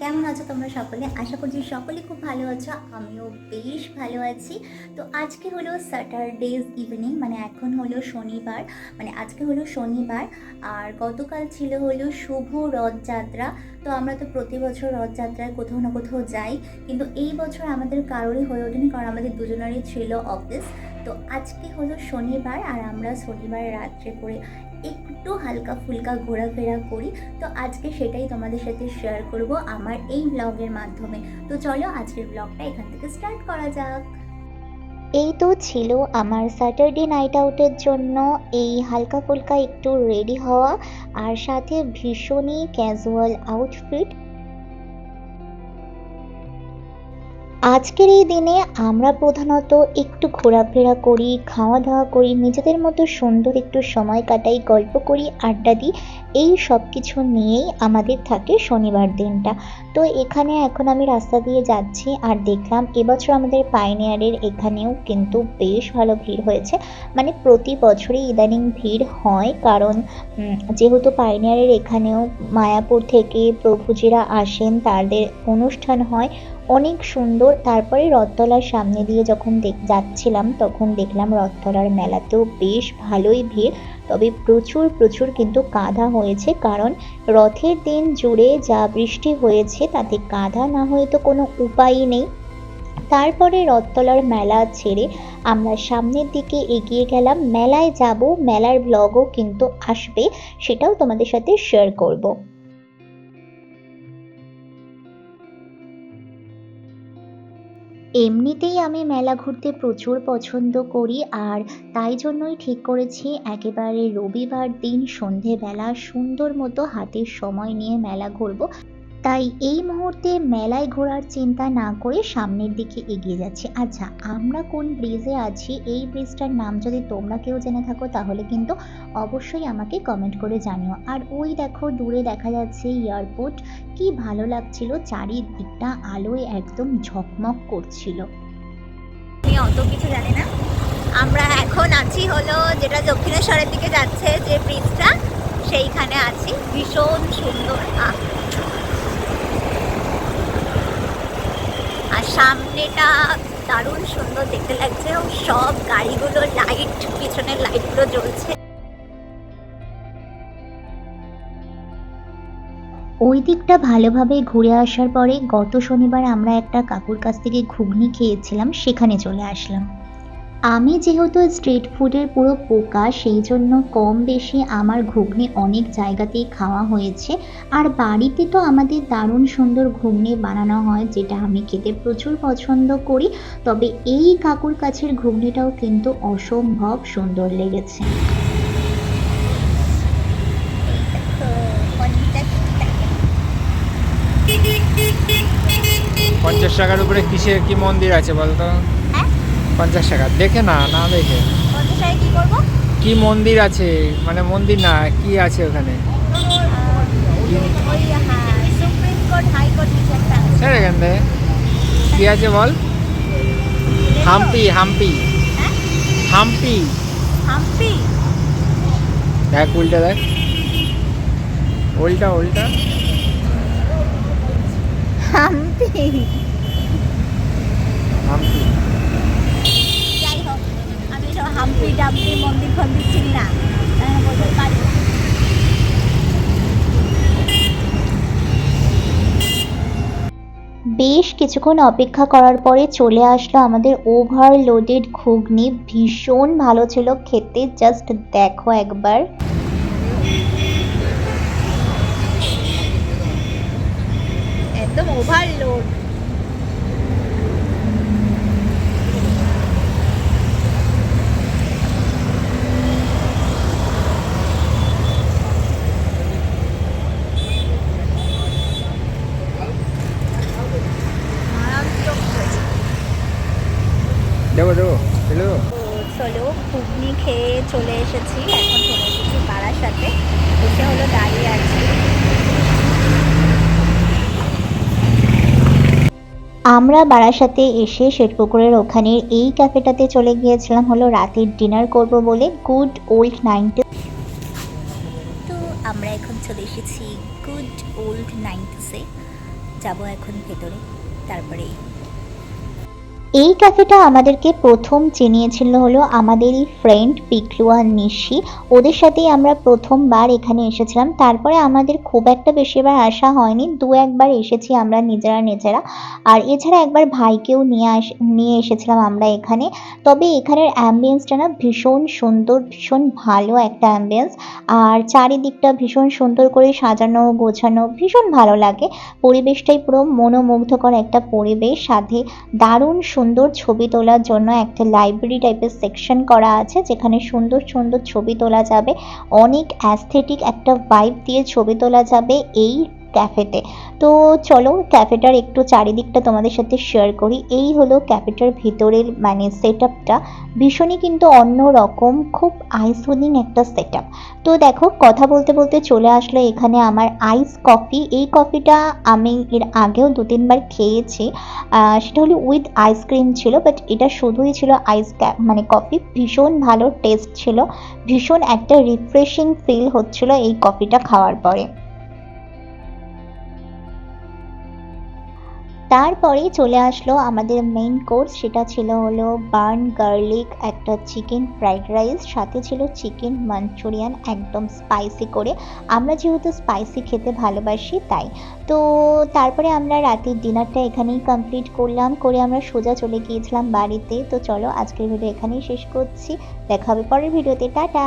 কেমন আছো তোমরা সকলে? আশা করছি সকলে খুব ভালো আছো, আমিও বেশ ভালো আছি। তো আজকে হলো স্যাটারডেজ ইভিনিং মানে এখন হলো শনিবার মানে আজকে হলো শনিবার, আর গতকাল ছিল হলো শুভ রথযাত্রা। তো আমরা তো প্রতি বছর রথযাত্রায় কোথাও না কোথাও যাই, কিন্তু এই বছর আমাদের কারোরই হয়ে ওঠেনি, কারণ আমাদের দুজনেরই ছিল অফিস তো আজকে হলো শনিবার, আর আমরা শনিবার রাত্রে করে একটু হালকা ফুলকা ঘোরাফেরা করি। তো আজকে সেটাই তোমাদের সাথে শেয়ার করব আমার এই ব্লগের মাধ্যমে। তো চলো আজকের ব্লগটা এখান থেকে স্টার্ট করা যাক। এই তো ছিল আমার স্যাটারডে নাইট আউটের জন্য এই হালকা ফুলকা একটু রেডি হওয়া আর সাথে ভীষণই ক্যাজুয়াল আউটফিট আজকের এই দিনে আমরা প্রধানত একটু ঘোরাফেরা করি খাওয়া দাওয়া করি, নিজেদের মতো সুন্দর একটু সময় কাটাই, গল্প করি, আড্ডা দিই, এই সব কিছু নিয়েই আমাদের থাকে শনিবার দিনটা। তো এখানে এখন আমি রাস্তা দিয়ে যাচ্ছি আর দেখলাম এবছর আমাদের পাইনিয়ারের এখানেও কিন্তু বেশ ভালো ভিড় হয়েছে। মানে প্রতি বছরই ইদানিং ভিড় হয় কারণ যেহেতু পাইনিয়ারের এখানেও মায়াপুর থেকে প্রভুজিরা আসেন, তাদের অনুষ্ঠান হয় অনেক সুন্দর। তারপরে রথতলার সামনে দিয়ে যখন যাচ্ছিলাম, তখন দেখলাম রথতলার মেলাতেও বেশ ভালোই ভিড়। তবে প্রচুর প্রচুর কিন্তু কাদা হয়েছে। কারণ রথের দিন জুড়ে যা বৃষ্টি হয়েছে, তাতে কাদা না হয়ে তো কোনো উপায়ই নেই। তারপরে রথতলার মেলা ছেড়ে আমরা সামনের দিকে এগিয়ে গেলাম। মেলায় যাব, মেলার ব্লগও কিন্তু আসবে, সেটাও তোমাদের সাথে শেয়ার করব। এমনিতেই আমি মেলা ঘুরতে প্রচুর পছন্দ করি আর তাই জন্যই ঠিক করেছি একেবারে রবিবার দিন সন্ধেবেলা সুন্দর মতো হাতের সময় নিয়ে মেলা ঘুরবো। তাই এই মুহূর্তে মেলায় ঘোরার চিন্তা না করে সামনের দিকে এগিয়ে যাচ্ছি। আচ্ছা আমরা কোন ব্রিজে আছি? এই ব্রিজটার নাম যদি তোমরা কেউ জেনে থাকো, তাহলে কিন্তু অবশ্যই আমাকে কমেন্ট করে জানিও। আর ওই দেখো, দূরে দেখা যাচ্ছে এয়ারপোর্ট কি ভালো লাগছিল, চারিদিকটা আলোয় একদম ঝকমক করছিল। অত কিছু জানি না। আমরা এখন আছি হলো যেটা দক্ষিণেশ্বরের দিকে যাচ্ছে যে ব্রিজটা সেইখানে আছি। ভীষণ সুন্দর আহ। আর সামনেটা দারুণ সুন্দর দেখতে লাগছে এবং সব গাড়িগুলো লাইট পিছনের লাইটগুলো জ্বলছে। ওই দিকটা ভালোভাবে ঘুরে আসার পরে গত শনিবার আমরা একটা কাকুর কাছ থেকে ঘুগনি খেয়েছিলাম, সেখানে চলে আসলাম। আমি যেহেতু স্ট্রিট ফুডের পুরো পোকা সেই জন্য কম বেশি আমার ঘুগনি অনেক জায়গাতেই খাওয়া হয়েছে। আর বাড়িতে তো আমাদের দারুণ সুন্দর ঘুগনি বানানো হয় যেটা আমি খেতে প্রচুর পছন্দ করি। তবে এই কাকুর কাছের ঘুগনিটাও কিন্তু অসম্ভব সুন্দর লেগেছে। পঞ্চাশ টাকার উপরে কিসের কি মন্দির আছে বলতো? হ্যাঁ? পঞ্চাশ টাকা। দেখে না না দেখে। কি মন্দির আছে? মানে মন্দির না কি আছে ওখানে? হ্যাঁ। স্যার এখান থেকে। কি আছে বল? হাম্পি হাম্পি। হ্যাঁ? হাম্পি। হাম্পি? দেখ উল্টা দেখ। উল্টা উল্টা। হাম্পি। হাম্পি। হাম্পি ডাম্পি মন্দির ফন্দির চিনি না। বেশ কিছুক্ষণ অপেক্ষা করার পরে চলে আসলো আমাদের ওভারলোডেড ঘুগনি। ভীষণ ভালো ছিল খেতে জাস্ট দেখো একবার। একদম ওভারলোড দেবো দেবো চলে। ঘুগনি খেয়ে চলে এসেছি। এখন চলে এসেছি পাড়ার সাথে। এসে হলো দাঁড়িয়ে আছি। আমরা বারাসাতে এসে শেঠপুকুরের ওখানের এই ক্যাফেটাতে চলে গিয়েছিলাম হলো রাতের ডিনার করব বলে। Good old ninety. তো আমরা এখন চলে এসেছি গুড ওল্ড নাইনটিসে। যাব এখন ভেতরে তারপরে এই ক্যাফেটা আমাদেরকে প্রথম চিনিয়েছিল হলো আমাদেরই ফ্রেন্ড পিকলু আর নিশি। ওদের সাথেই আমরা প্রথমবার এখানে এসেছিলাম। তারপরে আমাদের খুব একটা বেশিবার আসা হয়নি। দু একবার এসেছি আমরা নিজেরা নিজেরা। আর এছাড়া একবার ভাইকেও নিয়ে আস, নিয়ে এসেছিলাম আমরা এখানে। তবে এখানের অ্যাম্বিয়েন্সটা না ভীষণ সুন্দর, ভীষণ ভালো একটা অ্যাম্বিয়েন্স আর চারিদিকটা ভীষণ সুন্দর করে সাজানো, গোছানো, ভীষণ ভালো লাগে। পরিবেশটাই পুরো মনোমুগ্ধকর একটা পরিবেশ। সাথে দারুণ সুন্দর ছবি তোলার জন্য একটা লাইব্রেরি টাইপের সেকশন করা আছে, যেখানে সুন্দর সুন্দর ছবি তোলা যাবে। অনেক অ্যাস্থেটিক একটা ভাইব দিয়ে ছবি তোলা যাবে। এই ক্যাফেতে। তো চলো ক্যাফেটার একটু চারিদিকটা তোমাদের সাথে শেয়ার করি। এই হলো ক্যাফেটার ভিতরের মানে সেট আপটা ভীষণই কিন্তু অন্য রকম খুব আইসোলিং একটা সেট আপ তো দেখো, কথা বলতে বলতে চলে আসলো এখানে আমার আইস কফি এই কফিটা আমি এর আগেও দু তিনবার খেয়েছি সেটা হলো উইথ আইসক্রিম ছিল বাট এটা শুধুই ছিল আইস মানে কফি ভীষণ ভালো টেস্ট ছিল। ভীষণ একটা রিফ্রেশিং ফিল হচ্ছিল এই কফিটা খাওয়ার পরে। তারপরেই চলে আসলো আমাদের মেইন কোর্স সেটা ছিল হলো বার্ন গার্লিক একটা চিকেন ফ্রাইড রাইস সাথে ছিল চিকেন মাঞ্চুরিয়ান একদম স্পাইসি করে। আমরা যেহেতু স্পাইসি খেতে ভালোবাসি, তাই। তো তারপরে আমরা রাতের ডিনারটা এখানেই কমপ্লিট করলাম, করে আমরা সোজা চলে গিয়েছিলাম বাড়িতে। তো চলো আজকের ভিডিও এখানেই শেষ করছি। দেখা হবে পরের ভিডিওতে টাটা!